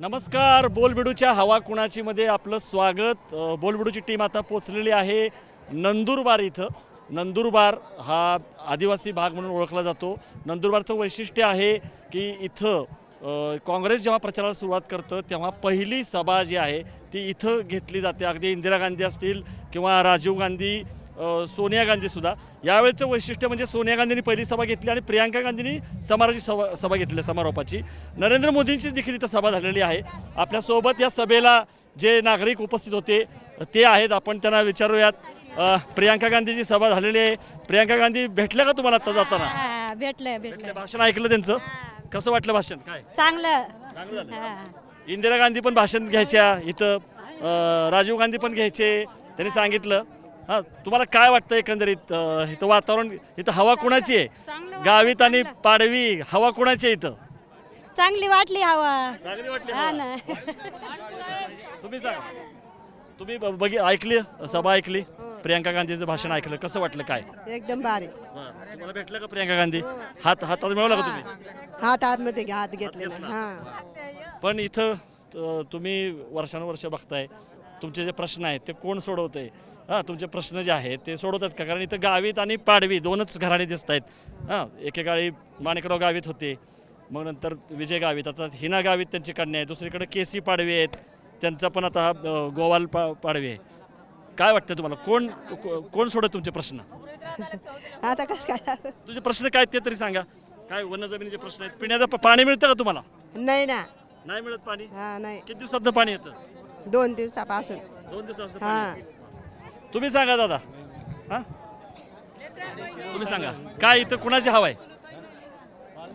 नमस्कार बोलबिडूच्या हवा कुणाची मध्ये आपलं स्वागत. बोलबिडूची टीम आता पोचलेली आहे नंदुरबार इथं. नंदुरबार हा आदिवासी भाग म्हणून ओळखला जातो. नंदुरबारचं वैशिष्ट्य आहे की इथं काँग्रेस जेव्हा प्रचाराला सुरुवात करतं तेव्हा पहिली सभा जी आहे ती इथं घेतली जाते. अगदी इंदिरा गांधी असतील किंवा राजीव गांधी सोनिया गांधीसुद्धा यावेळेचं वैशिष्ट्य म्हणजे सोनिया गांधींनी पहिली सभा घेतली आणि प्रियांका गांधींनी समाराची सभा सभा घेतली समारोपाची. नरेंद्र मोदींची देखील इथं सभा झालेली आहे. आपल्यासोबत या सभेला जे नागरिक उपस्थित होते ते आहेत. आपण त्यांना विचारूयात. प्रियांका गांधीची सभा झालेली आहे. प्रियांका गांधी भेटल्या का तुम्हाला आता जाताना? हा, भेटलंय भेटलंय. भाषण ऐकलं त्यांचं? कसं वाटलं भाषण? काय? चांगलं. चांगलं झालं. इंदिरा गांधी पण भाषण घ्यायच्या. इथं राजीव गांधी पण घ्यायचे. त्यांनी सांगितलं. हां तुम्हाला काय वाटतं एकंदरीत? अ, इथं वातावरण इथं हवा कुणाची आहे? गावीत आणि पाडवी हवा कुणाची आहे इथं? चांगली वाटली हवा. चांगली वाटली हा? ना. तुम्ही सांगा. तुम्ही ब- बघी ऐकली? सभा ऐकली? प्रियांका गांधीचं भाषण ऐकलं. कसं वाटलं काय? एकदम भारी. बरं. तुम्हाला भेटलं का प्रियांका गांधी? हात हातात मिळवला का तुम्ही? हात आतमध्ये घ्या हात घेतलेला हा. पण इथं त- तुम्ही वर्षानुवर्ष बघताय. तुमचे जे प्रश्न आहेत ते कोण सोडवतंय? हां तुमचे प्रश्न जे आहेत ते सोडवतात का? कारण इथं गावीत आणि पाडवी दोनच घराणे दिसत आहेत हां एकेकाळी माणिकराव गावीत होते. मग नंतर विजय गावीत. आता हिना गावीत त्यांची कन्या आहे. दुसरीकडे केसी पाडवी आहेत. त्यांचा पण आता हा, गोवाल पा पाडवी आहे. काय वाटतं तुम्हाला? कोण को- कोण सोडत तुमचे प्रश्न? आता कसं काय? तुझे प्रश्न काय आहेत ते तरी सांगा. काय वन जमिनीचे प्रश्न आहेत? पिण्याचं प- पाणी मिळतं का तुम्हाला? नाही ना. नाही मिळत पाणी? हा नाही. किती दिवसातनं पाणी येतं? दोन दिवसापासून. दोन दिवसाचं हा. पाणी तुम्ही सांगा दादा. हा? तुम्ही सांगा. काय इथं कुणाची हवा आहे?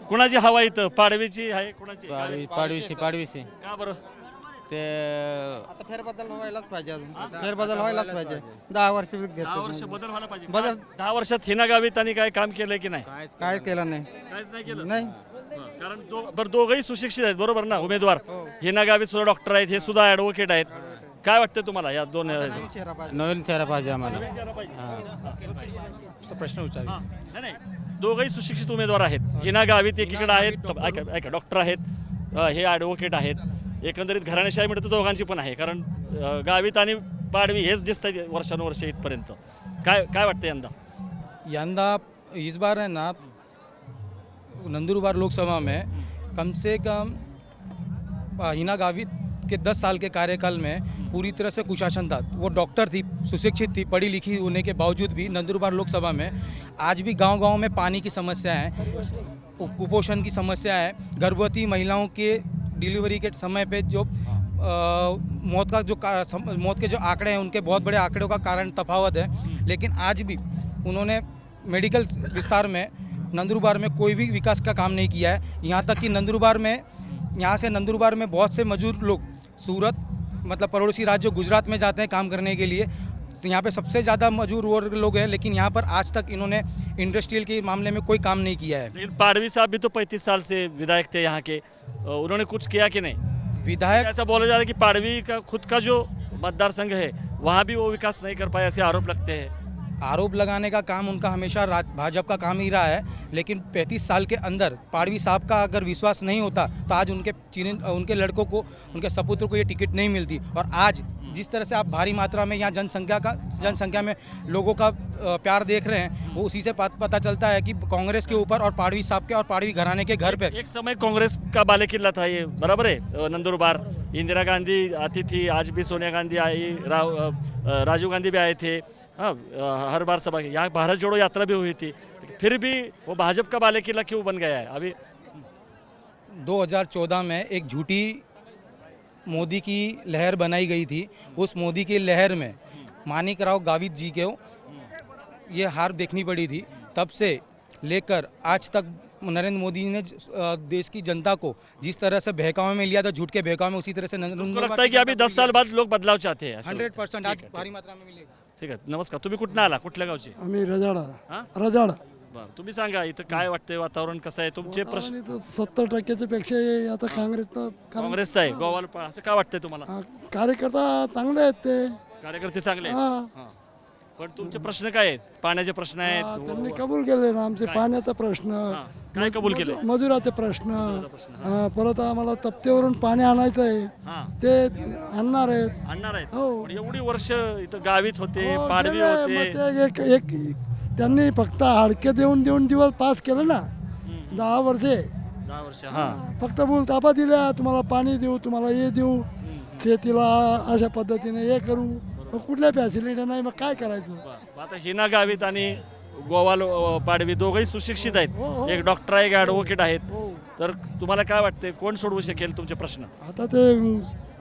कुणाची हवा आहे इथं? पाडवीची आहे कुणाची? पाडवी पाडवीसी पाडवीसी का बरं? ते आता फेरबदल व्हायलाच पाहिजे अजून. फेरबदल व्हायलाच पाहिजे. दहा वर्ष दहा घेतलं वर्ष बदल व्हायला पाहिजे. बदल. दहा- दहा वर्षात हिना गावीत आणि काय काम केलंय की नाही? काय केलं नाही. काहीच नाही केलं? नाही. हं, कारण दो बरं दोघंही सुशिक्षित आहेत बरोबर ना उमेदवार? हिना गावीत सुद्धा डॉक्टर आहेत हे सुद्धा ॲडव्होकेट आहेत. काय वाटतं तुम्हाला या दोन नवीन चेहरा पाहिजे. नवीन चेहरा पाहिजे आम्हाला. प्रश्न विचार नाही नाही. दोघंही सुशिक्षित उमेदवार आहेत. हिना गावीत एकीकडे आहेत. ऐका ऐका डॉक्टर आहेत. अ, हे ॲडव्होकेट आहेत. एकंदरीत घराणेशाही मिळतं दोघांची पण आहे. कारण अ, गावीत आणि पाडवी हेच दिसत आहेत वर्षानुवर्ष इथपर्यंत. काय काय वाटतं यंदा? यंदा इस बार है ना नंदुरबार लोकसभा में कम से कम आ, हिना गावित के 10 साल के कार्यकाल में पूरी तरह से कुशासन था। वो डॉक्टर थी सुशिक्षित थी पढ़ी लिखी होने के बावजूद भी नंदुरबार लोकसभा में आज भी गांव-गांव में पानी की समस्या है कुपोषण की समस्या है गर्भवती महिलाओं के डिलीवरी के समय पे जो अ, मौत का जो का- मौत के जो आंकड़े हैं उनके बहुत बड़े आंकड़ों का कारण तफावत है। लेकिन आज भी उन्होंने मेडिकल विस्तार में नंदुरबार में कोई भी विकास का काम नहीं किया है। यहाँ तक कि नंदुरबार में यहाँ से नंदुरबार में बहुत से मजदूर लोग सूरत मतलब पड़ोसी राज्य गुजरात में जाते हैं काम करने के लिए। तो यहाँ पे सबसे ज़्यादा मजदूर वर्ग लोग हैं लेकिन यहाँ पर आज तक इन्होंने इंडस्ट्रियल के मामले में कोई काम नहीं किया है। लेकिन पाडवी साहब भी तो पैंतीस साल से विधायक थे यहाँ के। उन्होंने कुछ किया कि नहीं? विधायक ऐसा बोला जा रहा है कि पाडवी का खुद का जो मतदार संघ है वहाँ भी वो विकास नहीं कर पाए ऐसे आरोप लगते हैं। आरोप लगाने का काम उनका हमेशा भाजपा का काम ही रहा है, लेकिन 35 साल के अंदर पाड़वी साहब का अगर विश्वास नहीं होता तो आज उनके चीन उनके लड़कों को, उनके सपुत्र को ये टिकट नहीं मिलती। और आज जिस तरह से आप भारी मात्रा में यहाँ जनसंख्या का जनसंख्या में लोगों का प्यार देख रहे हैं, वो उसी से पत- चलता है कि कांग्रेस के ऊपर और पाड़वी साहब के और पाड़वी घराने के घर पे। एक समय कांग्रेस का बाले किल्ला था ये, बराबर है? नंदुरबार। इंदिरा गांधी आती थी, आज भी सोनिया गांधी आई राजीव गांधी भी आए थे। हाँ हर बार सभा की। यहाँ भारत जोड़ो यात्रा भी हुई थी। फिर भी वो भाजपा का बाले किला क्यों बन गया है? अभी 2014 में एक झूठी मोदी की लहर बनाई गई थी। उस मोदी की लहर में मानिक राव गावित जी को ये हार देखनी पड़ी थी। तब से लेकर आज तक नरेंद्र मोदी ने देश की जनता को जिस तरह से बहकावे में लिया था झूठ के बहकावे में उसी तरह से मुझको लगता है कि अभी दस साल बाद लोग बदलाव चाहते हैं हंड्रेड परसेंट आज भारी मात्रा में मिलेगा। ठीक आहे. नमस्कार. तुम्ही कुठनं आला? कुठल्या गावचे? आम्ही रजाडा. हा? रजाड. बरं. तुम्ही सांगा इथं काय वाटतंय? वातावरण कसं आहे? तुमचे प्रश्न आणि सत्तर टक्क्याच्या पेक्षा हे आता काँग्रेसनं कारण काँग्रेसचं आहे गोवाला पा- असं काय वाटतंय तुम्हाला? हा, कार्यकर्ता चांगले आहेत ते. कार्यकर्ते चांगले आहेत. हा. हां. पण तुमचे प्रश्न काय आहेत? पाण्याचे प्रश्न हा, आहेत त्यांनी कबूल केले ना आमचे पाण्याचा प्रश्न काय कबूल केले मजू- मजुराचे प्रश्न हा, परत आम्हाला तप्त्यावरून पाणी आणायचं आहे. ते आणणार आहेत. आणणार आहेत. हो. पण एवढी वर्ष इथं गावीत होते हो, पाडवी गेले. होते. मग ते एक एक त्यांनी फक्त हाडके देऊन देऊन दिवस पास केले ना. दहा वर्षे. दहा वर्ष हा फक्त बोल ताबा दिल्या. तुम्हाला पाणी देऊ तुम्हाला हे देऊ. शेतीला अशा पद्धतीने हे करू. मग कुठल्या फॅसिलिटी नाही मग काय करायचं? आता हिना गावीत आणि गोवाल अ, पाडवी दोघंही सुशिक्षित आहेत. एक डॉक्टर आहे एक ॲडव्होकेट आहेत. तर तुम्हाला काय वाटते कोण सोडवू शकेल तुमचे प्रश्न? आता ते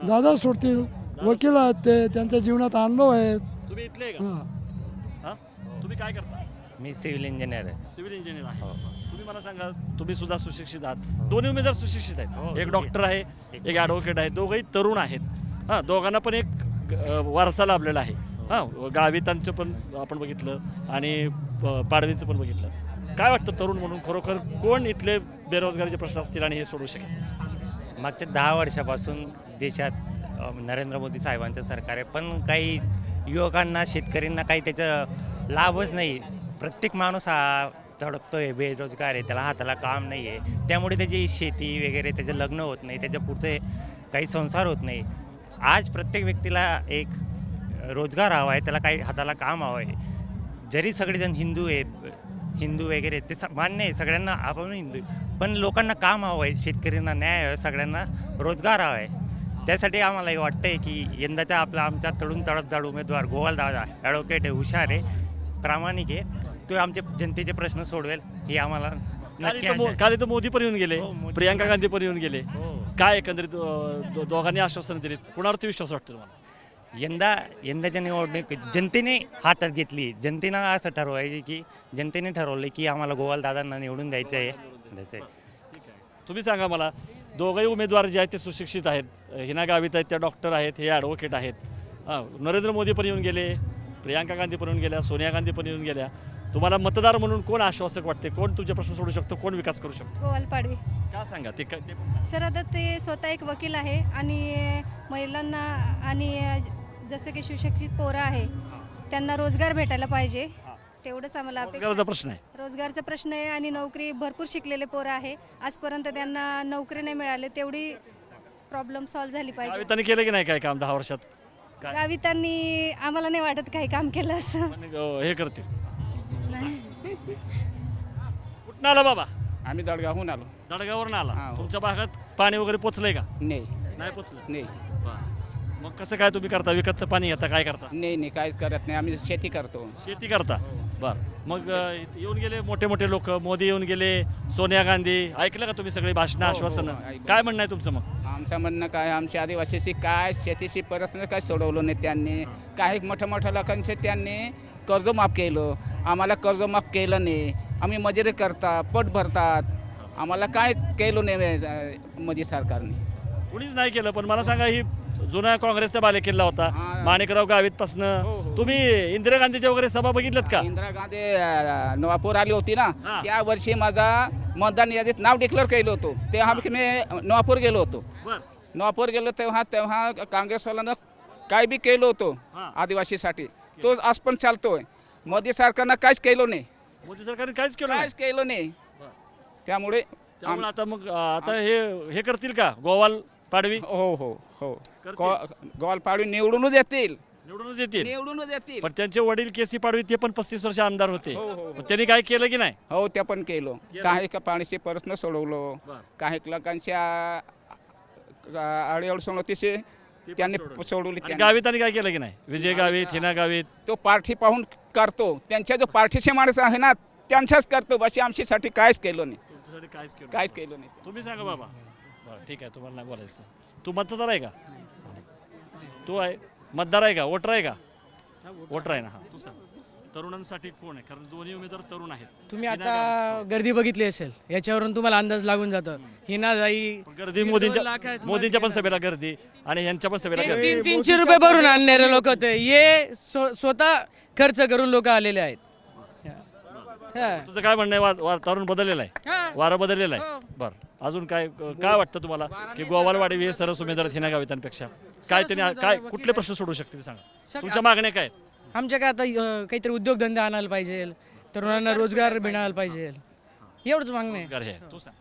दादा सोडतील. वकील आहेत ते त्यांच्या जीवनात अनुभव आहेत. तुम्ही इथले आहे का? हां. हा? तुम्ही काय करता? मी सिव्हिल इंजिनियर आहे. सिव्हिल इंजिनियर आहे. तुम्ही मला सांगा तुम्ही सुद्धा सुशिक्षित आहात. दोन्ही उमेदवार सुशिक्षित आहेत. एक डॉक्टर आहे एक ॲडव्होकेट आहे. दोघंही तरुण आहेत. हां दोघांना पण एक वारसा लाभलेला आहे. हां गावितांचं पण आपण बघितलं आणि प- पाडवीचं पण बघितलं. काय वाटतं तरुण म्हणून? खरोखर कोण इथले बेरोजगारीचे प्रश्न असतील आणि हे सोडवू शकेल? मागच्या दहा वर्षापासून देशात नरेंद्र मोदी साहेबांचं सरकार आहे पण काही युवकांना शेतकऱ्यांना काही त्याचा लाभच नाही. प्रत्येक माणूस हा तडपतोय बेरोजगार आहे त्याला हाताला काम नाही आहे त्यामुळे त्याची शेती वगैरे त्याचं लग्न होत नाही त्याच्या पुढचे काही संसार होत नाही. आज प्रत्येक व्यक्तीला एक रोजगार हवा आहे त्याला काही हाताला काम हवं आहे जरी सगळेजण हिंदू आहेत हिंदू वगैरे ते स- मान्य आहे सगळ्यांना आपण हिंदू आहे. पण लोकांना काम हवं आहे शेतकऱ्यांना न्याय हवा आहे सगळ्यांना रोजगार हवा आहे त्यासाठी आम्हाला हे वाटतंय की यंदाचा आपला आमचा तडून तडपदाड उमेदवार गोवाल दादा ॲडव्होकेट आहे हुशार आहे प्रामाणिक आहे तो आमचे जनतेचे प्रश्न सोडवेल हे आम्हाला काल नक्की इथं आशा मो- आहे. काल इथं मोदी पण येऊन गेले हो, मोदी प्रियांका गांधी पण येऊन गेले हो. काय एकंदरीत दो- दोघांनी आश्वासन दिलीत? कुणावरती विश्वास वाटतो तुम्हाला? यंदा यंदाच्या निवडणूक जनतेने हातात घेतली जनतेनं असं ठरवायचे की जनतेने ठरवलं की आम्हाला गोवाल दादांना निवडून द्यायचं आहे. द्यायचं आहे. तुम्ही सांगा मला दोघंही उमेदवार जे आहेत ते सुशिक्षित आहेत. हिना गावित आहेत त्या डॉक्टर आहेत हे ॲडव्होकेट आहेत. हां नरेंद्र मोदी पण येऊन गेले प्रियांका गांधी पण येऊन गेल्या सोनिया गांधी पण येऊन गेल्या. तुम्हाला मतदार म्हणून कोण आश्वासक वाटते? कोण तुमचे प्रश्न सोडू शकतो? कोण विकास करू शकतो? गोवाल पाडवी. का सांगा? ते का- ते पण सांगा. सर आता ते स्वतः एक वकील आहे आणि महिलांना आणि जसं की सुशिक्षित पोरं आहे त्यांना रोजगार भेटायला पाहिजे. तेवढंच आम्हाला अपेक्षा रोजगाराचा प्रश्न आहे. रोजगारचा प्रश्न आहे आणि नोकरी भरपूर शिकलेले पोरं आहे. आजपर्यंत त्यांना नोकरी नाही मिळाली तेवढी प्रॉब्लेम सॉल्व्ह झाली पाहिजे. गावितांनी केलं की नाही काय काम दहा वर्षात? काय? गावितांनी आम्हाला नाही वाटत काही काम केलं असं. पण, अ, हे करतील. कुठं आला बाबा? आम्ही दडगावहून आलो. दडगावरून आला. हा, हो. तुमच्या भागात पाणी वगैरे पोचलंय का? नाही. नाही पोचलं? नाही. मग कसं काय तुम्ही करता? विकतचं पाणी घेता? काय करता? नाही नाही. काहीच करत नाही. आम्ही शेती करतो. शेती करता? बर. मग अ, इथे येऊन गेले मोठे मोठे लोक. मोदी येऊन गेले सोनिया गांधी. ऐकलं का तुम्ही सगळी भाषणं हो, आश्वासन? ऐकलं. काय म्हणणं आहे तुमचं मग? आमचं म्हणणं काय? आमच्या आदिवासीशी काय? शेतीशी प्रश्न काय सोडवलं नाही त्यांनी. काही मोठ्या मोठ्या लोकांचे त्यांनी कर्ज माफ केलं. आम्हाला कर्ज माफ केलं नाही. आम्ही मजुरी करता पट भरतात. आम्हाला काय केलं नाही मोदी सरकारने. कुणीच नाही केलं पण मला सांगा ही जुना काँग्रेसचा बालेकिल्ला होता. हा. माणिकराव गावित पासन हो, हो. तुम्ही इंदिरा गांधीच्या वगैरे सभा बघितल्यात का? इंदिरा गांधी अं, नवापूर आली होती ना हा. त्या वर्षी माझा मतदान यादीत नाव डिक्लेअर केलं होतं. तेव्हा मी नवापूर गेलो होतो. बर. नवापूर गेलो तेव्हा तेव्हा काँग्रेसवाल्यानं काय बी केलं होतं हा. आदिवासीसाठी. तो आज पण चालतोय. मोदी सरकारनं काहीच केलं नाही. मोदी सरकारने काहीच केलं नाही? काहीच केलं नाही. त्यामुळे त्यामुळे आता मग अ, आता हे हे करतील का? गोवाल पाडवी? हो हो हो. करतील. गो- गोवालपाडी निवडूनच येतील. निवडूनच येतील. निवडूनच येतील. पण त्यांचे वडील केसी पाडवी ते पण पस्तीस वर्ष आमदार होते. हो, हो, हो. त्यांनी काय केलं की नाही? हो ते पण केलं. काही का पाणीचे प्रश्न सोडवलं. बरं. काही लोकांच्या अडीअडचणीचे पण त्यांनी सोडवलं. आणि त्यांनी. गावितांनी काय केलं की नाही? विजय गावित हिना गावित. तो पार्टी पाहून करतो. त्यांच्या जो पार्टीचे माणसं आहे ना त्यांच्याच करतो. बाशी आमच्यासाठी काहीच केलं नाही. तुमच्यासाठी काहीच केलं नाही. तुम्ही सांगा बाबा. बरं ठीक आहे. तुम्हाला नाही बोलायचं. तू मतदार आहे का? तू आहे. मतदार आहे का? वोटर आहे का? वोटर आहे ना हा. तू सांग. तरुणांसाठी कोण आहे? कारण दोन्ही उमेदवार तरुण आहेत. तुम्ही आता गर्दी बघितली असेल याच्यावरून तुम्हाला अंदाज लागून जातं. हिना जाई गर्दी मोदींच्या मोदींच्या पण सभेला गर्दी आणि यांच्या पण सभेला गर्दी. तीन तीनशे रुपये भरून आणणारे लोक होते. हे स्व- स्वतः खर्च करून लोक आलेले आहेत. हा. तुझं काय म्हणणं आहे? वा- वातावरण बदललेलं आहे. हा. वारं बदललेलं हो. आहे बरं. अजून काय काय वाटतं तुम्हाला? की गोवालवाडी हे सरस उमेदवार हिना गावितांपेक्षा. काय त्यांनी काय कुठले प्रश्न सोडू शकतील सांगा. तुमच्या मागण्या काय आहेत? आमच्या काय आता अं, काहीतरी उद्योगधंदे आणायला पाहिजे तरुणांना रोजगार मिळायला पाहिजे. एवढंच मागणं आहे. रोजगार हे. तू सांग.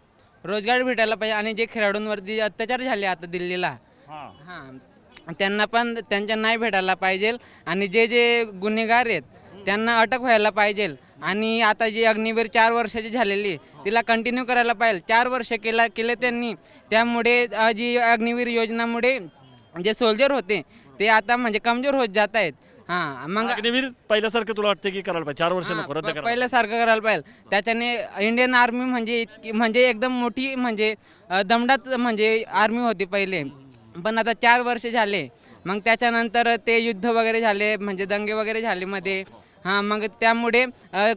रोजगार भेटायला पाहिजे आणि जे खेळाडूंवरती अत्याचार झाले आता दिल्लीला हां. हां त्यांना पण त्यांच्या नाही भेटायला पाहिजे आणि जे जे गुन्हेगार आहेत त्यांना अटक व्हायला पाहिजे. आणि आता जी अग्निवीर चार वर्षाची झालेली तिला कंटिन्यू करायला पाहिजे. चार वर्ष केला केले त्यांनी. त्यामुळे अ, जी अग्निवीर योजनामुळे जे सोल्जर होते ते आता म्हणजे कमजोर होत जात आहेत. हां मग अग्निवीर पहिल्यासारखं तुला वाटतं की करायला पाहिजे? चार वर्ष नको रद्द पहिल्यासारखं करायला पाहिजे. त्याच्याने इंडियन आर्मी म्हणजे इतकी म्हणजे एकदम मोठी म्हणजे अ, दमडात म्हणजे आर्मी होती पहिले. पण आता चार वर्ष झाले. मग त्याच्यानंतर ते युद्ध वगैरे झाले म्हणजे दंगे वगैरे झाले मध्ये. हां मग त्यामुळे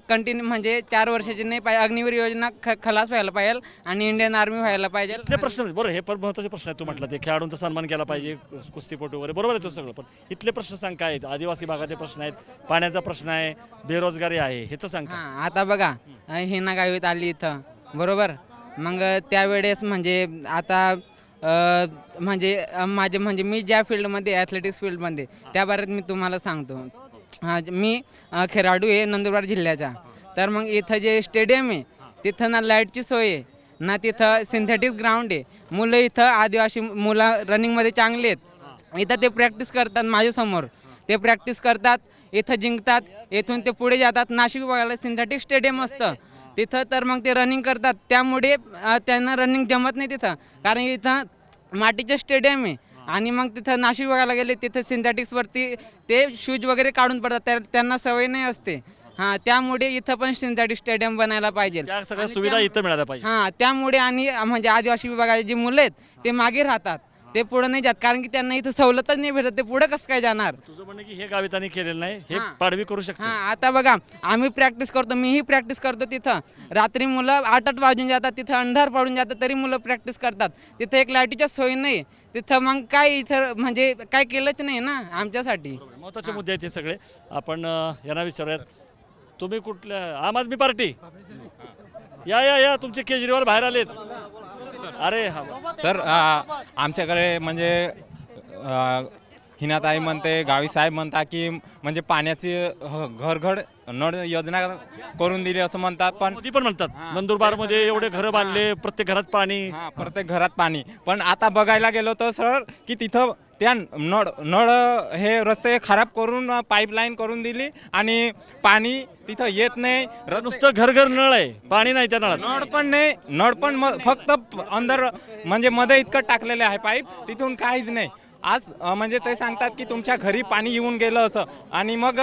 कंटिन्यू म्हणजे चार वर्षाची नाही पाहिजे अग्निवीर योजना ख खलास व्हायला पाहिजे आणि इंडियन आर्मी व्हायला पाहिजे. इथले प्रश्न बरं हे पण महत्त्वाचे प्रश्न आहेत तू म्हटलं ते खेळाडूंचा सन्मान केला पाहिजे कुस्तीपटू वगैरे बरोबर आहे तो सगळं पण इथले प्रश्न सांग काय आहेत? आदिवासी भागातले प्रश्न आहेत पाण्याचा प्रश्न आहे बेरोजगारी आहे ह्याचं सांग? हां आता बघा हिना गावीत आली इथं बरोबर? मग त्यावेळेस म्हणजे आता म्हणजे माझे म्हणजे मी ज्या फील्डमध्ये ॲथलेटिक्स फील्डमध्ये त्या बाबतीत मी तुम्हाला सांगतो. हां मी अ, खेळाडू आहे नंदुरबार जिल्ह्याचा. तर मग इथं जे स्टेडियम आहे तिथं ना लाईटची सोय आहे ना तिथं सिंथेटिक ग्राउंड आहे. मुलं इथं आदिवासी मुलं रनिंगमध्ये चांगले आहेत. इथं ते प्रॅक्टिस करतात माझ्यासमोर. ते प्रॅक्टिस करतात इथं जिंकतात इथून ते पुढे जातात. नाशिक बघायला सिंथेटिक स्टेडियम असतं. तिथं तर मग ते रनिंग करतात. त्यामुळे अ, त्यांना रनिंग जमत नाही तिथं. कारण इथं माटीचे स्टेडियम आहे. आणि मग तिथं नाशिक विभागाला गेले तिथं सिंथेटिक्सवरती ते शूज वगैरे काढून पडतात. त्या- त्यांना सवय नाही असते. हां त्यामुळे इथं पण सिंथेटिक स्टेडियम बनायला पाहिजे. त्या सगळ्या आणि सुविधा इथं मिळाल्या पाहिजे. हां त्यामुळे आणि म्हणजे आदिवासी विभागाचे जे मुलं आहेत ते मागे राहतात. ते पुढे नाही जात कारण की त्यांना इथं सवलतच नाही भेटत ते पुढे कसं काय जाणार? तुझं म्हणणं की हे गावितांनी केलेलं नाही हे हां. पाडवी करू शकतो. हां आता बघा आम्ही प्रॅक्टिस करतो मीही प्रॅक्टिस करतो तिथं. रात्री मुलं आठ आठ वाजून जातात तिथं अंधार पडून जातात तरी मुलं प्रॅक्टिस करतात. तिथं एक लाईटीच्या सोयी नाही. तिथं मग काय इथं म्हणजे काय केलंच नाही ना आमच्यासाठी. महत्त्वाचे मुद्दे आहेत हे सगळे. आपण अं, यांना विचारूयात. तुम्ही कुठल्या आम आदमी पार्टी? या या या तुमचे केजरीवाल बाहेर आलेत. अरे हा. सर आ, आमच्याकडे म्हणजे हिनाताई म्हणते गावी साहेब म्हणता की म्हणजे पाण्याची ह- घर घर नळ योजना करून दिली असं म्हणतात पण मोदी पण म्हणतात. नंदुरबारमध्ये एवढे घरं बांधले प्रत्येक घरात पाणी. हा प्रत्येक घरात पाणी. पण आता बघायला गेलो तर सर की तिथं त्या नळ नळ हे रस्ते खराब करून पाईपलाईन करून दिली आणि पाणी तिथं येत नाही. नुसतं घर घर नळ आहे. पाणी नाही त्या नळात. नळ पण नाही नळ पण फक्त अंदर म्हणजे मध्ये इतकं टाकलेलं आहे पाईप तिथून काहीच नाही. आज म्हणजे ते सांगतात की तुमच्या घरी पाणी येऊन गेलं असं. आणि मग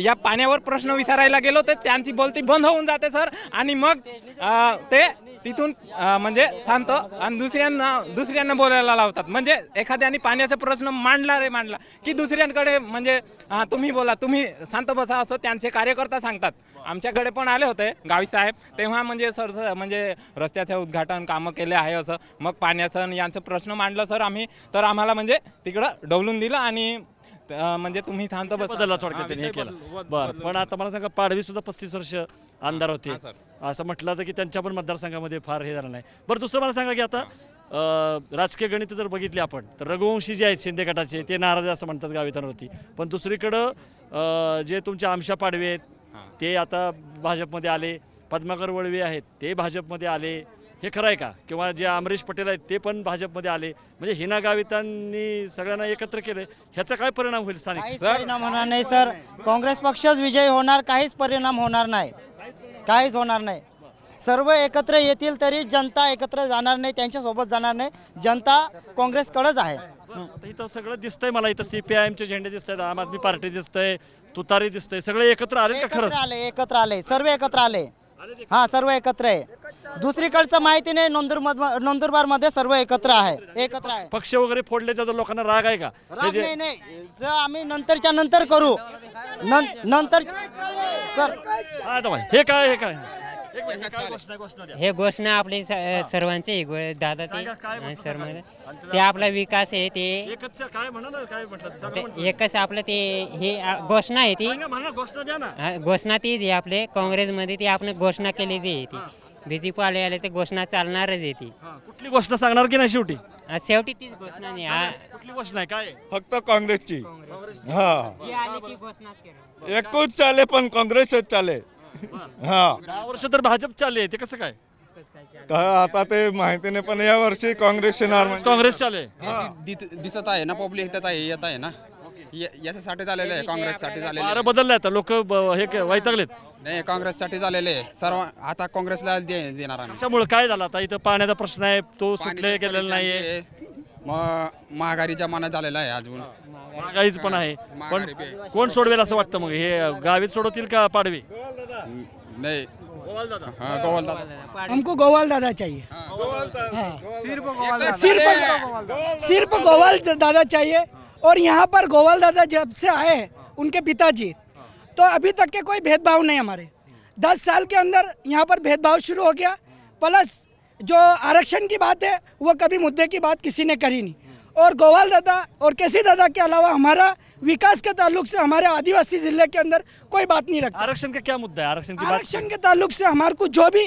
या पाण्यावर प्रश्न विचारायला गेलो तर त्यांची बोलती बंद होऊन जाते सर. आणि मग ते तिथून म्हणजे सांगतो आणि दुसऱ्यांना दुसऱ्यांना बोलायला लावतात. म्हणजे एखाद्याने पाण्याचा प्रश्न मांडला रे मांडला की दुसऱ्यांकडे म्हणजे तुम्ही बोला तुम्ही शांत बसा असं त्यांचे कार्यकर्ता सांगतात. आमच्याकडे पण आले होते गावी साहेब. तेव्हा म्हणजे सर म्हणजे रस्त्याचे उद्घाटन कामं केले आहे असं. मग पाण्याचं यांचं प्रश्न मांडलं सर आम्ही. तर आम्हाला म्हणजे तिकडं डवलून दिलं आणि अं, म्हणजे तुम्ही शांत बसा. बदलला थोडक्यात हा, त्यांनी हे केलं. बरं पण आता मला सांगा पाडवी सुद्धा पस्तीस वर्ष आमदार होते. हा. असं म्हटलं तर की त्यांच्या पण मतदारसंघामध्ये फार हे झालं नाही. बरं दुसरं मला सांगा की आता अं, राजकीय गणित जर बघितली आपण तर रघुवंशी जे आहेत शिंदे गटाचे ते नाराज असं म्हणतात गावितांवरती. पण दुसरीकडं अं, जे तुमचे आमशा पाडवे आहेत ते आता भाजपमध्ये आले. पद्माकर वळवे आहेत ते भाजपमध्ये आले. हे खरं आहे का? किंवा जे अमरीश पटेल आहेत ते पण भाजपमध्ये आले. म्हणजे हिना गावितांनी सगळ्यांना एकत्र केलं. ह्याचा काय परिणाम होईल स्थानिक? काहीच परिणाम होणार नाही सर. काँग्रेस पक्षच विजय होणार काहीच परिणाम होणार नाही. काहीच होणार नाही. सर्व एकत्र येतील तरी जनता एकत्र जाणार नाही त्यांच्यासोबत जाणार नाही. जनता काँग्रेसकडेच आहे. आता इथं सगळं दिसतंय मला. इथं सीपीआयएमचे झेंडे दिसत आहेत आम आदमी पार्टी दिसतंय तुतारी दिसतंय. सगळे एकत्र आले का एकत्र खरंच? आले एकत्र आले. सर्व एकत्र आले. हा सर्व एकत्र आहे. दुसरीकडचं माहिती नाही नंदुरबार नंदुरबारमध्ये सर्व एकत्र आहे. एकत्र आहे. पक्ष वगैरे फोडले त्याचा लोकांना राग आहे का? राग नाही नाही. जर आम्ही नंतरच्या नंतर करू. नं- नंतर सर. हा, आता बाई, हे काय हे काय? मिनिट, हे काय घोषणा घोषणा द्या. हे घोषणा आपली स- सर्वांचे आहे गो- दादा सांगा, काय ते म्हणतो सर सांगा. ते आपला विकास आहे ते एकच काय म्हणा ना काय म्हटलं? सांगा ते म्हणतो. एकच आपलं ते हे आ, घोषणा आहे ती. सांगा म्हणा घोषणा द्या ना. हा, घोषणा तीच आहे आपले. काँग्रेसमध्ये ती आपण घोषणा केली जी आहे ती. बीजेपी आले आले ते घोषणा चालणारच आहे ती. कुठली घोषणा सांगणार की नाही शेवटी? शेवटी तीच घोषणा नाही आ- कुठली घोषणा आहे? काय आहे? फक्त काँग्रेसची. हा. जी आली ती घोषणाच केली. एकूच चाले पण काँग्रेसच चाले. हा. दहा वर्ष तर भाजप चालले ते कसं काय? आता ते माहिती नाही पण या वर्षी काँग्रेस येणार म्हणजे. काँग्रेस चाले दिसत आहे ना पब्लिक येतात आहे येत आहे ना? या- याच्यासाठी झालेलं आहे काँग्रेससाठी झालेलं वारं आहे. बदललं आता लोक हे काय वैतागलेत. नाही काँग्रेससाठी झालेले आहे. सर्व आता काँग्रेसला दे- देणार आम्ही. कशामुळे? काय झालं आता? इथं पाण्याचा प्रश्न आहे तो सुटले गेलेला नाहीये. मग महागारी जमाना झालेला आहे अजून. महागाईच पण आहे. पण महागाई बी आहे. कोण सोडवेल असं वाटतं मग? हे गावीत सोडवतील का पाडवी? नाही. हा गोवाल दादा. हमको गोवाल दादा चाहिए। सिर्फ सिर्फ गोवाल दादा। चाहिए। और यहाँ पर गोवाल दादा जब से आए हैं, उनके पिताजी तो अभी तक के कोई भेदभाव नहीं हमारे। दस साल के अंदर यहाँ पर भेदभाव शुरू हो गया प्लस जो आरक्षण की बात है वो कभी मुद्दे की बात किसी ने करी नहीं। और गोवाल दादा और केसी दादा के अलावा हमारा विकास के ताल्लुक से हमारे आदिवासी ज़िले के अंदर कोई बात नहीं रखा आरक्षण का क्या मुद्दा है? आरक्षण की आरक्षण के ताल्लुक से हमारे को जो भी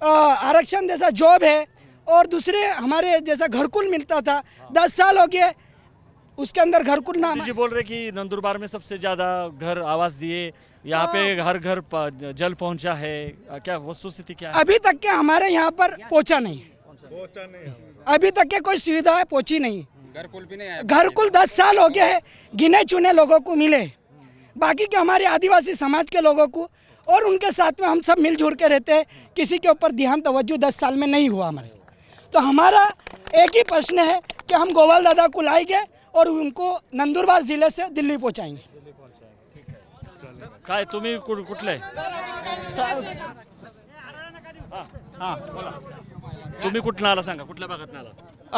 आरक्षण जैसा जॉब है और दूसरे हमारे जैसा घरकुल मिलता था दस साल हो गए उसके अंदर घर कुल नाम जी बोल रहे कि नंदुरबार में सबसे ज़्यादा घर आवास दिए। यहाँ पे हर घर जल पहुँचा है। क्या वस्तुस्थिति क्या है? अभी तक के हमारे यहाँ पर पहुँचा नहीं। अभी तक के कोई सुविधा है पहुँची नहीं। घरकुल भी नहीं है घरकुल दस साल हो गए है गिने चुने लोगों को मिले। बाकी के हमारे आदिवासी समाज के लोगों को और उनके साथ में हम सब मिलजुल के रहते हैं। किसी के ऊपर ध्यान तवज्जो दस साल में नहीं हुआ हमारे। तो हमारा एक ही प्रश्न है कि हम गोवाल दादा को लाएँगे और उनको नंदुरबार ज़िले से दिल्ली पहुंचाएंगे। काय तुम्ही कु- कुठले? हां तुम्ही कुठला आला सांगा? कुठल्या भागात आला?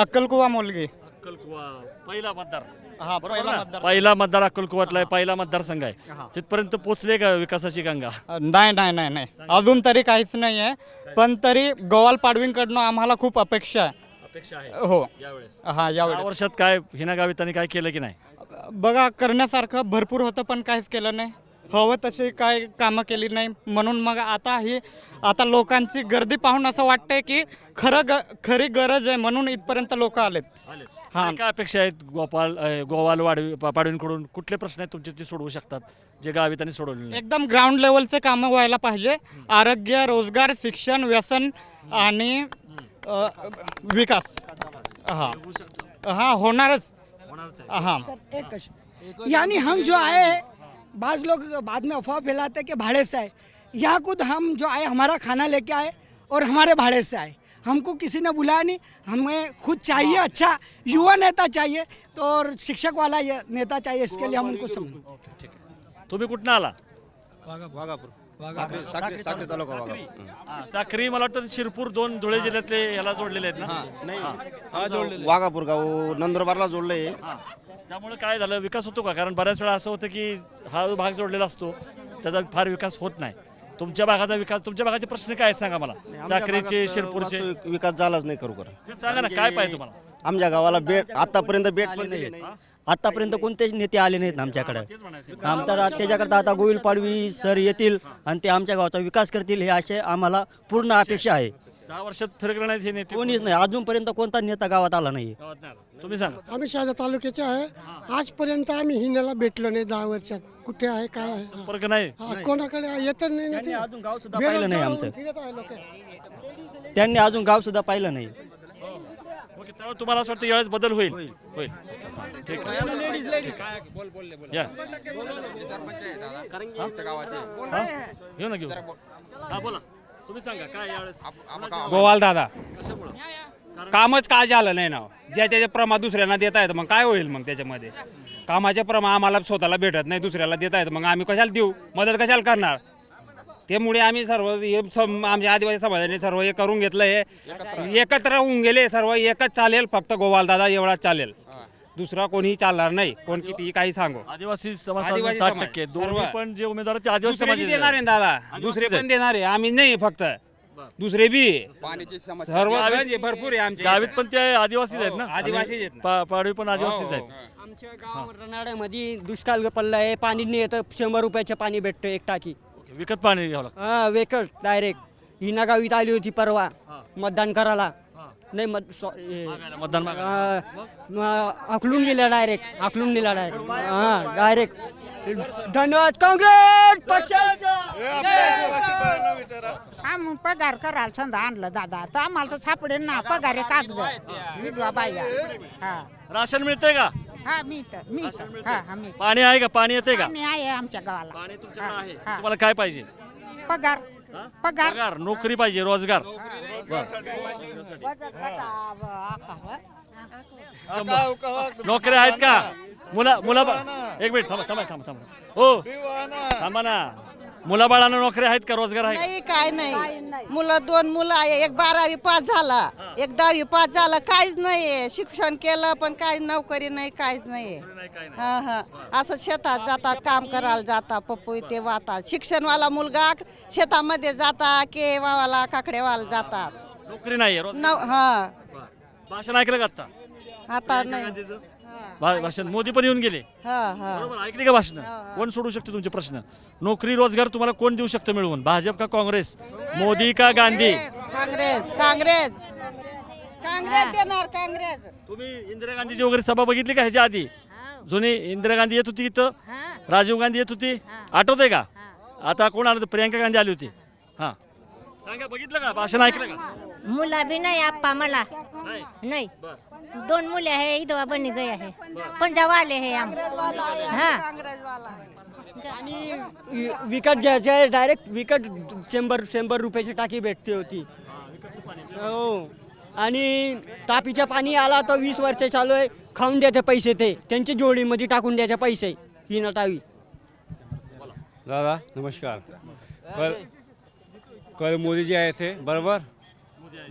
अक्कलकुवा मोलगे. अक्कलकुवा पहिला मतदार. हा बरोबर ना? पहिला मतदार अक्कलकुवातला आहे पहिला मतदारसंघ आहे. तिथपर्यंत पोचले का विकासाची गंगा? नाही नाही नाही नाही. अजून तरी काहीच नाही आहे पण तरी गोवाल पाडवींकडनं आम्हाला खूप अपेक्षा आहे. अपेक्षा आहे हो. यावेळेस. हा या यावेळी वर्षात काय हिना गावितांनी काय केलं की नाही? बघा करण्यासारखं भरपूर होतं पण काहीच केलं नाही. हवं तशी काय कामं केली नाही. म्हणून मग आता ही आता लोकांची गर्दी पाहून असं वाटतंय की खरं ग खरी गरज आहे म्हणून इथपर्यंत लोक आलेत. हा. काय अपेक्षा आहेत गोपाल अ, गोवाल वाढवी पा- पाडवींकडून? कुठले प्रश्न आहेत तुमचे ते सोडवू शकतात जे गावितांनी सोडवले नाही एकदम ग्राउंड लेवलचे कामं व्हायला पाहिजे. आरोग्य रोजगार शिक्षण व्यसन आणि अ, विकास. हा हा होणारच. हाँ एक क्वेश्चन यानी हम जो आए हैं बाज लोग बाद में अफवाह फैलाते हैं कि भाड़े से आए. यहाँ खुद हम जो आए हमारा खाना लेके आए और हमारे भाड़े से आए. हमको किसी ने बुलाया नहीं. हमें खुद चाहिए अच्छा युवा नेता चाहिए तो और शिक्षक वाला ये नेता चाहिए इसके लिए हम उनको समझ तुम्ही कुठनं आला? साखरी तालुका वाघापूर. हा, मला वाटतं शिरपूर दोन धुळे जिल्ह्यातले याला जोडलेले आहेत ना? नाही. वाघापूर गाव नंदुरबारला जोडलंय. हा. त्यामुळे काय झालं विकास होतो का? कारण बऱ्याच वेळा असं होतं की हा जो भाग जोडलेला असतो त्याचा फार विकास होत नाही. तुमच्या भागाचा विकास तुमच्या भागाचे प्रश्न काय आहेत सांगा मला? साखरेचे शिरपूरचे. वास्तविक विकास झालाच नाही खरोखर. ते सांगा ना काय पाहिजे तुम्हाला? आमच्या गावाला बेट आतापर्यंत बेट पण दिली नाही. आतापर्यंत कोणतेच नेते आले नाहीत आमच्याकडे. आमच्या त्याच्याकरता आता गोविल पाडवी सर येतील आणि ते आमच्या गावाचा विकास करतील हे असे आम्हाला पूर्ण अपेक्षा आहे. दहा वर्षात फिरकले नाहीत हे नेते कोणीच नाही. अजूनपर्यंत कोणता नेता गावात आला नाही गावात नाही आला. तुम्ही सांगा. आम्ही शहादा तालुक्याचे आहे. आजपर्यंत आम्ही हिन्याला भेटलो नाही दहा वर्षात. कुठे आहे काय आहे? संपर्क नाही. हा, कोणाकडे येतच नाही ना त्यांनी ते. अजून गाव सुद्धा पाहिलं नाही बेरोजगार आमचं. होऊन फिरत आहे लोकं. त्यांनी अजून गाव सुद्धा पाहिलं नाही. त्यामुळे तुम्हाला असं वाटतं यावेळेस बदल होईल? होईल. ठीक आहे. या. हा? घेऊ ना घेऊ. हा बोला. तुम्ही सांगा काय यावेळेस? गोवाल दादा. कशामुळं? कामच काय झालं नाही ना ज्या त्याचे प्रमाण दुसऱ्यांना देता येतं मग काय होईल मग त्याच्यामध्ये? कामाचे प्रमाण आम्हाला स्वतःला भेटत नाही दुसऱ्याला देता येतं मग आम्ही कशाला देऊ? मदत कशाला करणार? त्यामुळे आम्ही सर्व हे सम- आमच्या आदिवासी समाजाने सर्व हे करून घेतलं हे एकत्र होऊन गेले सर्व एकच चालेल फक्त गोवाल दादा एवढाच चालेल. दुसरा कोणीही चालणार नाही. कोण कितीही काही सांगू. आदिवासी समाज आदिवासी साठ समाज, टक्के सर्व. पण जे उमेदवार आहेत ते आदिवासी दुसरे बी समाजाचे देणार आहे आहेत. दादा. दुसरे. पण देणार आहे. आम्ही नाही फक्त. दुसरे बी. पाण्याची समस्या. सर्व भरपूर आहे आमच्या गावीत. पण ते आदिवासीच आहेत ना? हो, आदिवासीच आहेत ना. पा- पाडवी पण आदिवासीच हो, आहेत हो. आमच्या गाव रनाड्यामध्ये दुष्काळ पडला आहे पाणी नाही येतं. शंभर रुपयाचं पाणी भेटतं एक टाकी. विकत पाणी घ्यावं लागतं. हा वेकल डायरेक्ट हिना गावीत आली होती परवा मतदान करायला. नाही मत सॉ- हे, मतदान मागायला. अं, म- आकलून गेल्या डायरेक्ट आकलून दिला डायरेक्ट हां डायरेक्ट धन्यवाद काँग्रेस! पक्षाचा आम पगार करायला संधा आणलं दादा. तर आम्हाला तर सापडेल ना पगार आहे कागद. विधवा बाया. हा. राशन मिळतंय का? हा मी तर मी तर हा हा मी पाणी आहे का? पाणी येते का? पाणी आहे आमच्या गावाला. पाणी तुमच्याकडे हा, आहे. हा. तुम्हाला काय पाहिजे? पगार. पगार. पगार नोकरी पाहिजे रोजगार. नोकऱ्या आहेत का? मुला मुला एक मिनिट थांबा थांबा थांबा. थांबा हो थांबा ना. मुलाबाळांना नोकऱ्या आहेत का? रोजगार आहे? नाही काय नाही. मुलं दोन मुलं आहे. एक बारावी पास झाला. एक दहावी पास झाला. काहीच नाहीये. शिक्षण केलं पण काही नोकरी नाही काहीच नाहीये. हा हा. असं शेतात जातात काम करायला जातात पप्पू ते वाहतात. शिक्षणवाला मुलगा शेतामध्ये जाता केवाला काकडेवाला जातात. नोकरी नाही नव हा. भाषण ऐकलं का आता आता नाही? भा- भाषण. मोदी पण येऊन गेले. हा हा. बरोबर ऐकली का भाषण? कोण सोडू शकते तुमचे प्रश्न? नोकरी रोजगार तुम्हाला कोण देऊ शकतं मिळवून? भाजप का काँग्रेस? मोदी का गांधी? काँग्रेस काँग्रेस. काँग्रेस देणार काँग्रेस. तुम्ही इंदिरा गांधीची वगैरे सभा बघितली का ह्याच्या आधी? जुनी इंदिरा गांधी येत होती इथं? राजीव गांधी येत होती? आठवते का? आता कोण आलं? होतं? प्रियंका गांधी आली होती. हा. सांगा बघितलं का? भाषण ऐकलं का? मुला भी नाही आप्पा मला. नाही. दोन मुले आहे इदवा बनी गए आहे. पंजाब वाले है हम हाँ. विकत घ्यायचे आहे डायरेक्ट विकत शंभर शंभर रुपयाची टाकी भेटते होती. हो. आणि तापीच्या पाणी आला तर वीस वर्ष चालू आहे खाऊन द्यायचे पैसे ते. त्यांच्या जोडीमध्ये टाकून द्यायचे पैसे ही नटावी दादा नमस्कार. कल कल मोदी जी आए थे बराबर?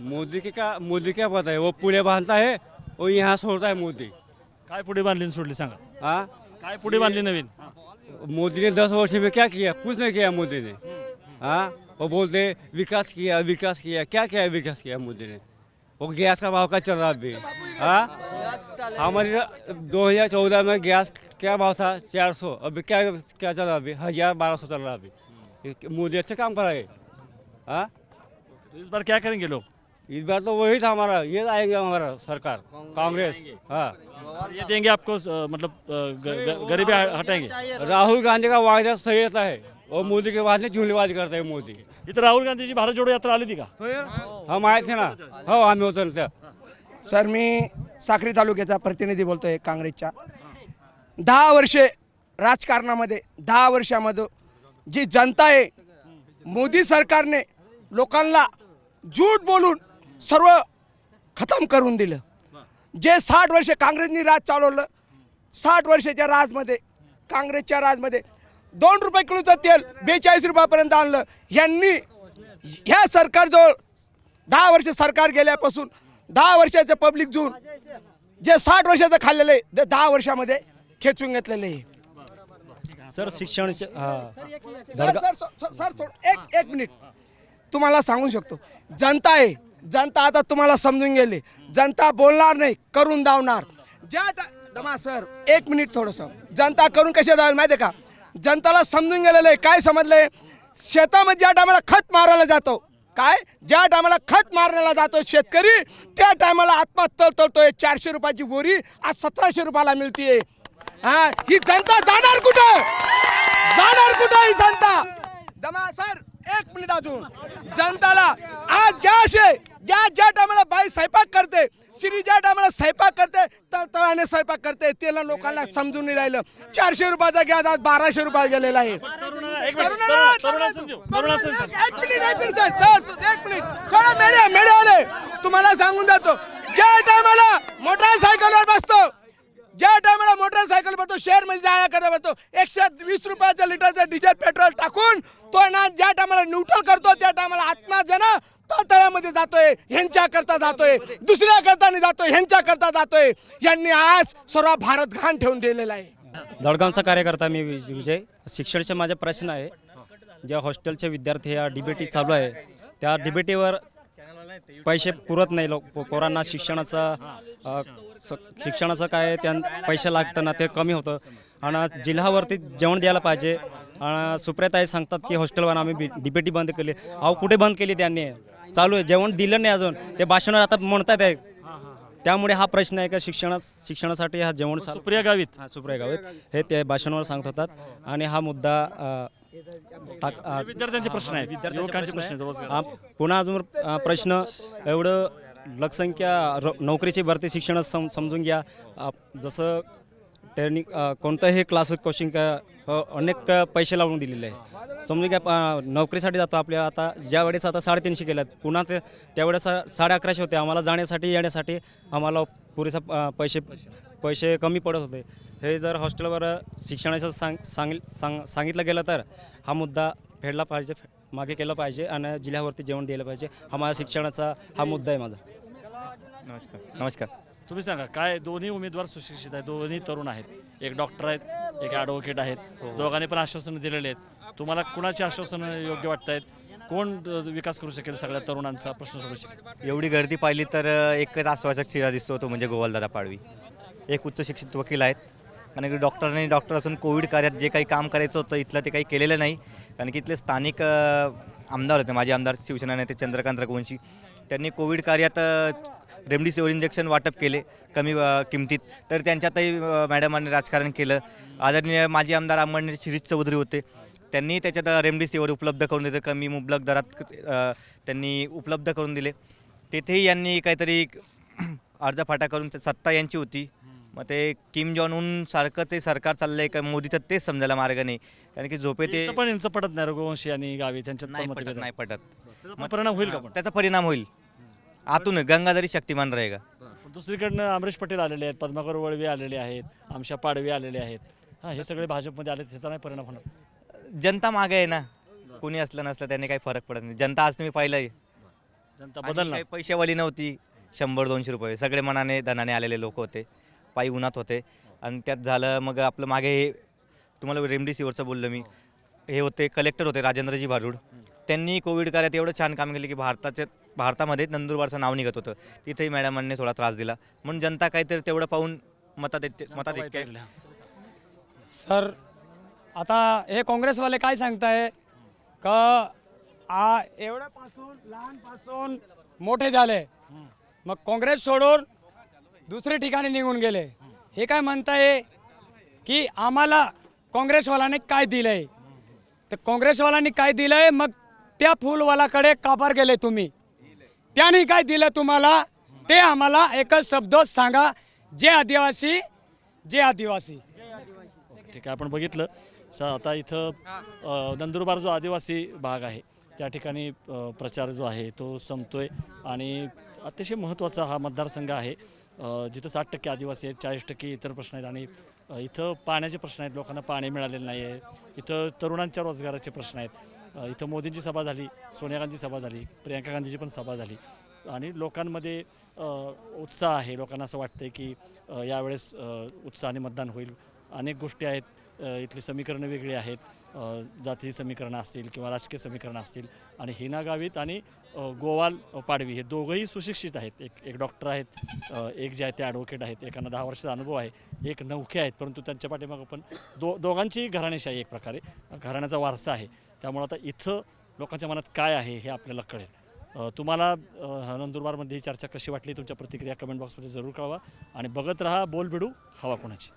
मोदी के क्या मोदी क्या पता है वो पुणे बांधता है और यहाँ छोड़ता है मोदी. काय पुढे बांधली आणि सोडली सांगा. हाँ? काय पुढे बांधली नवीन? मोदी ने दस वर्ष में क्या किया? कुछ नहीं किया मोदी ने हाँ? वो बोलते विकास किया विकास किया. क्या क्या विकास किया मोदी ने वो गैस का भाव का चल रहा अभी. हाँ? हमारी दो हज़ार चौदह में गैस क्या भाव था? चार सौ. अभी क्या क्या चल रहा अभी? हज़ार बारह सौ चल रहा अभी. मोदी अच्छे काम कराए हाँ? तो इस बार क्या करेंगे लोग? इस बार तो वही था हमारा ये आएंगे हमारा सरकार? कांग्रेस हाँ. ये देंगे आपको अ, मतलब गरीबी हटाएंगे। राहुल गांधी का वायदा सही रहता है। और मोदी के बाद झूलेबाजी करता है मोदी। इथं राहुल गांधीची भारत जोडो यात्रा आली होती का? हम आए थे ना। हो आम्ही होतो ना त्या। सर मी साक्री तालुक्याचा प्रतिनिधी बोलतोय काँग्रेसच्या दहा वर्षे राजकारणामध्ये दहा वर्षामध्ये जी जनता आहे मोदी सरकारने लोकांना झूट बोलून सर्व खतम करून दिलं जे साठ वर्ष काँग्रेसनी राज चालवलं साठ वर्षाच्या राजमध्ये काँग्रेसच्या राजमध्ये दोन रुपये किलोचं तेल बेचाळीस रुपयापर्यंत आणलं यांनी ह्या सरकारजवळ दहा वर्ष सरकार गेल्यापासून दहा वर्षाचं पब्लिक जून जे साठ वर्षाचं खाल्लेलं आहे ते दहा वर्षामध्ये खेचून घेतलेलं आहे सर शिक्षण हां सर सर सर एक एक मिनिट तुम्हाला सांगू शकतो जनता आहे जनता आता तुम्हाला समजून गेली. जनता बोलणार नाही करून दावणार. ज्या दमा सर एक मिनिट थोडंसं. जनता करून कसे दावेल माहिती आहे का? जनताला समजून गेलेलं आहे. काय समजलंय? शेतामध्ये ज्या टायमाला खत मारायला जातो काय? ज्या टायमाला खत मारण्याला जातो शेतकरी त्या टायमाला आत्महत्या तळतोय चारशे रुपयाची बोरी आज सतराशे रुपयाला मिळतीये. हा ही जनता जाणार कुठं? जाणार कुठं ही जनता? दमा सर एक मिनिट अजून. जनताला आज गॅस आहे गॅस ज्या टायमाला बाई स्वयंपाक करते श्री ज्या टायमाला स्वयंपाक करते तळतळाने स्वयंपाक करते त्याला लोकांना समजून नाही राहिलं. चारशे रुपयाचा गॅस आज बाराशे रुपयात गेलेला आहे. एक मिनिट, सर एक मिनिट. थोडा मेड्या मेड्यावाले तुम्हाला सांगून जातो. ज्या टायमाला मोटरसायकलवर बसतो ज्या टायमाला मोटरसायकल भरतो शेअरमध्ये जाण्याकरता भरतो एकशे वीस रुपयाचा लिटरचा डिझेल पेट्रोल टाकून तो ना ज्या टायमाला न्यूट्रल करतो त्या टायमाला आत्मा जण तळतळ्यामध्ये जातोय ह्यांच्या करता जातोय दुसऱ्या करता जातोय ह्यांच्या करता जातोय. यांनी आज सर्व भारत घाण ठेवून दिलेला आहे. दळगावचा कार्यकर्ता मी विजय. शिक्षणाचे माझे प्रश्न आहे. ज्या हॉस्टेलचे विद्यार्थी या डिबेटी चालू आहे त्या डिबेटीवर पैसे पुरत नाही लोक पोरांना शिक्षणाचा स- शिक्षणाचं काय त्या पैसे लागतं ना ते कमी होतं. आणि जिल्ह्यावरती जेवण द्यायला पाहिजे. आणि सुप्रियाताई सांगतात की हॉस्टेलवर आम्ही डी पी टी बंद केली. अहो कुठे बंद केली त्यांनी? चालू आहे. जेवण दिलं नाही अजून. ते भाषणावर आता म्हणतात आहे त्यामुळे हा प्रश्न आहे का शिक्षणा शिक्षणासाठी हा जेवण सुप्रिया गावित. हा सुप्रिया गावित. हे ते भाषणावर सांगत होतात आणि हा मुद्दा विद्यार्थ्यांचे प्रश्न आहे. पुन्हा अजून प्रश्न. एवढं लोकसंख्या र- नोकरीची भरती शिक्षण सम समजून घ्या. जसं त्यांनी कोणतंही क्लास कोचिंग अनेक पैसे लावून दिलेले आहे समजून घ्या नोकरीसाठी जातो आपल्या आता ज्या वेळेस आता साडेतीनशे केल्यात पुन्हा ते त्यावेळेस साडे अकराशे होते. आम्हाला जाण्यासाठी येण्यासाठी आम्हाला पुरेसा पैसे पैसे कमी पडत होते. हे जर हॉस्टेलवर शिक्षणाचं सांग सांग सांग सांगितलं गेलं तर हा मुद्दा फेडला पाहिजे मागे केलं पाहिजे आणि जिल्ह्यावरती जेवण दिलं पाहिजे. हा माझा शिक्षणाचा हा मुद्दा आहे माझा. नमस्कार. नमस्कार. तुम्ही सांगा काय दोन्ही उमेदवार सुशिक्षित आहेत? दोन्ही तरुण आहेत. एक डॉक्टर आहेत एक ॲडव्होकेट आहेत. दोघांनी पण आश्वासनं दिलेले आहेत. तुम्हाला कुणाची आश्वासनं योग्य वाटत आहेत? कोण विकास करू शकेल सगळ्या तरुणांचा? प्रश्न सोडू शकेल. एवढी गर्दी पाहिली तर एकच आश्वासक चेहरा दिसतो तो म्हणजे गोवालदादा पाडवी. एक उच्च शिक्षित वकील आहेत. कारण की डॉक्टरांनी डॉक्टर असून कोविड कार्यात जे काही काम करायचं होतं इथलं ते काही केलेलं नाही. कारण की इथले स्थानिक आमदार होते माझे आमदार शिवसेना नेते चंद्रकांत रघुवंशी. त्यांनी कोविड कार्यात रेमडिसिवीर इंजेक्शन वाटप केले कमी किमतीत. तर त्यांच्यातही मॅडमांनी राजकारण केलं. आदरणीय माजी आमदार अंबडने शिरीष चौधरी होते. त्यांनी त्याच्यात रेमडिसिवीर उपलब्ध करून दिलं. कमी मुबलक दरात त्यांनी उपलब्ध करून दिले. तेथेही यांनी काहीतरी अर्जाफाटा करून सत्ता यांची होती. मग ते किम जॉन उन सारखंच हे सरकार चाललंय का? मोदीचं तेच समजायला मार्ग नाही. कारण की झोपे ते पण यांचं पडत नाही. रघुवंशी आणि गावी त्यांच्यात नाही आहेत. नाही त्याचा पण परिणाम होईल का पण? त्याचा परिणाम होईल. आतून गंगाधरी शक्तिमान रहेगा दुसरीकडनं अमरीश पटेल आलेले आहेत पद्माकर वळवे आलेले आहेत आमशा पाडवे आलेले आहेत. हा हे सगळे भाजपमध्ये आले ह्याचा नाही परिणाम होणार. जनता मागे आहे ना? कोणी असलं नसलं त्याने काही फरक पडत नाही. जनता आज तुम्ही पाहिलंय. जनता आणि बदलणार काही पैशावाली नव्हती. शंभर दोनशे रुपये. सगळे मनाने धनाने आलेले लोक होते. पायी उन्हात होते. आणि त्यात झालं मग आपलं मागे हे तुम्हाला रेमडेसिवीरचं बोललं मी. हे होते कलेक्टर होते राजेंद्रजी भारूड. त्यांनी कोविड कार्यात एवढं छान काम केलं की भारताचे भारतामध्ये नंदुरबारचं नाव निघत होतं. तिथेही मॅडमांनी थोडा त्रास दिला. म्हणून जनता काहीतरी तेवढं पाहून मतात येते मतात येते. सर आता हे काँग्रेसवाले काय सांगताय? का आ एवढ्यापासून लहानपासून मोठे झाले. मग काँग्रेस सोडून दुसरे ठिकाणी निघून गेले. हे काय म्हणताय की आम्हाला काँग्रेसवाल्याने काय दिलंय? तर काँग्रेसवाल्यांनी काय दिलंय? मग त्या फुलवालाकडे काबार गेले तुम्ही. त्याने काय दिलं तुम्हाला? ते आम्हाला एकच शब्द सांगा. जे आदिवासी जे आदिवासी. ठीक आहे आपण बघितलं. स आता इथं नंदुरबार जो आदिवासी भाग आहे त्या ठिकाणी प्रचार जो आहे तो संपतोय. आणि अतिशय महत्त्वाचा हा मतदारसंघ आहे. जिथं साठ टक्के आदिवासी आहेत चाळीस टक्के इतर प्रश्न आहेत आणि इथं पाण्याचे प्रश्न आहेत लोकांना पाणी मिळालेलं नाही आहे इथं तरुणांच्या रोजगाराचे प्रश्न आहेत. इथं मोदींची सभा झाली सोनिया गांधी सभा झाली प्रियंका गांधीची पण सभा झाली. आणि लोकांमध्ये उत्साह आहे. लोकांना असं वाटतं की यावेळेस उत्साहाने मतदान होईल. अनेक गोष्टी आहेत. इथली समीकरणं वेगळी आहेत. जाती समीकरणं असतील किंवा राजकीय समीकरणं असतील. आणि हिना गावित आणि गोवाल पाडवी हे दोघंही सुशिक्षित आहेत. एक एक डॉक्टर आहेत. एक जे आहे ते ॲडव्होकेट आहेत. एकांना दहा वर्षाचा अनुभव आहे. एक नौखे आहेत. परंतु त्यांच्या पाठीमागं पण दो दोघांची घराणेशाही एक प्रकारे घराण्याचा वारसा आहे. त्यामुळं आता इथं लोकांच्या मनात काय आहे हे आपल्याला कळेल. तुम्हाला नंदुरबारमध्ये ही चर्चा कशी वाटली तुमच्या प्रतिक्रिया कमेंट बॉक्समध्ये जरूर कळवा. आणि बघत राहा बोल बिडू हवा कोणाची.